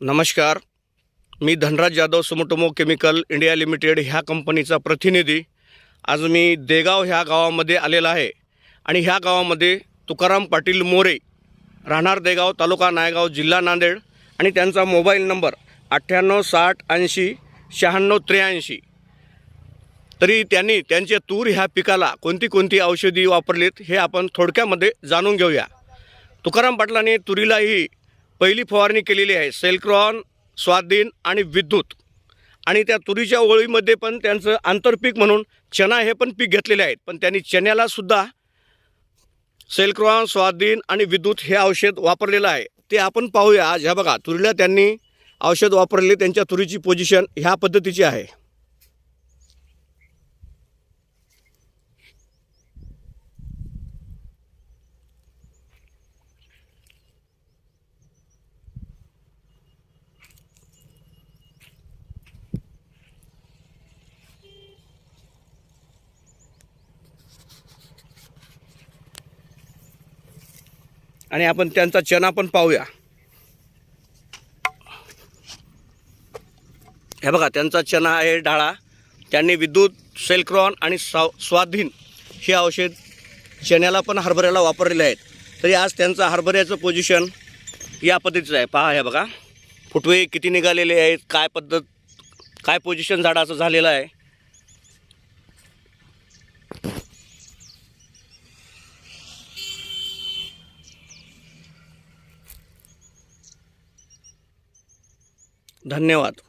नमस्कार. मी Dhanraj Jadhav Sumitomo chemical India limited ह्या कंपनीचा प्रतिनिधी. आज मी देगाव ह्या गावामध्ये आलेला आहे. आणि ह्या गावामध्ये तुकाराम पाटील मोरे राहणार देगाव तालुका नायगाव जिल्हा नांदेड. आणि त्यांचा मोबाईल नंबर अठ्ठ्याण्णव साठ ऐंशी शहाण्णव त्र्याऐंशी. तरी त्यांनी त्यांच्या तूर ह्या पिकाला कोणती कोणती औषधी वापरलीत हे आपण थोडक्यामध्ये जाणून घेऊया. तुकाराम पाटलांनी तुरीलाही पहिली फवारणी केलेली आहे. सेलक्रॉन स्वादीन आणि विद्युत. आणि त्या तुरीच्या ओळीमध्ये पण त्यांचं आंतरपीक म्हणून चना हे पण पीक घेतलेले आहेत. पण त्यांनी चण्याला सुद्धा सेलक्रॉन स्वादीन आणि विद्युत हे औषध वापरलेलं आहे. ते आपण पाहूया आज. ह्या बघा तुरीला त्यांनी औषध वापरले त्यांच्या तुरीची पोझिशन ह्या पद्धतीची आहे. आणि आपण त्यांचा चना पण पाहूया. हे बघा त्यांचा चना आहे डाळा. त्यांनी विद्युत सेलक्रॉन आणि स्वा स्वाधीन हे औषध चण्याला पण हरभऱ्याला वापरलेले आहेत. तरी आज त्यांचं हरभऱ्याचं पोझिशन या पद्धतीचं आहे. पहा हे बघा. फुटवे किती निघालेले आहेत काय पद्धत काय पोझिशन झाडाचं झालेलं आहे. धन्यवाद.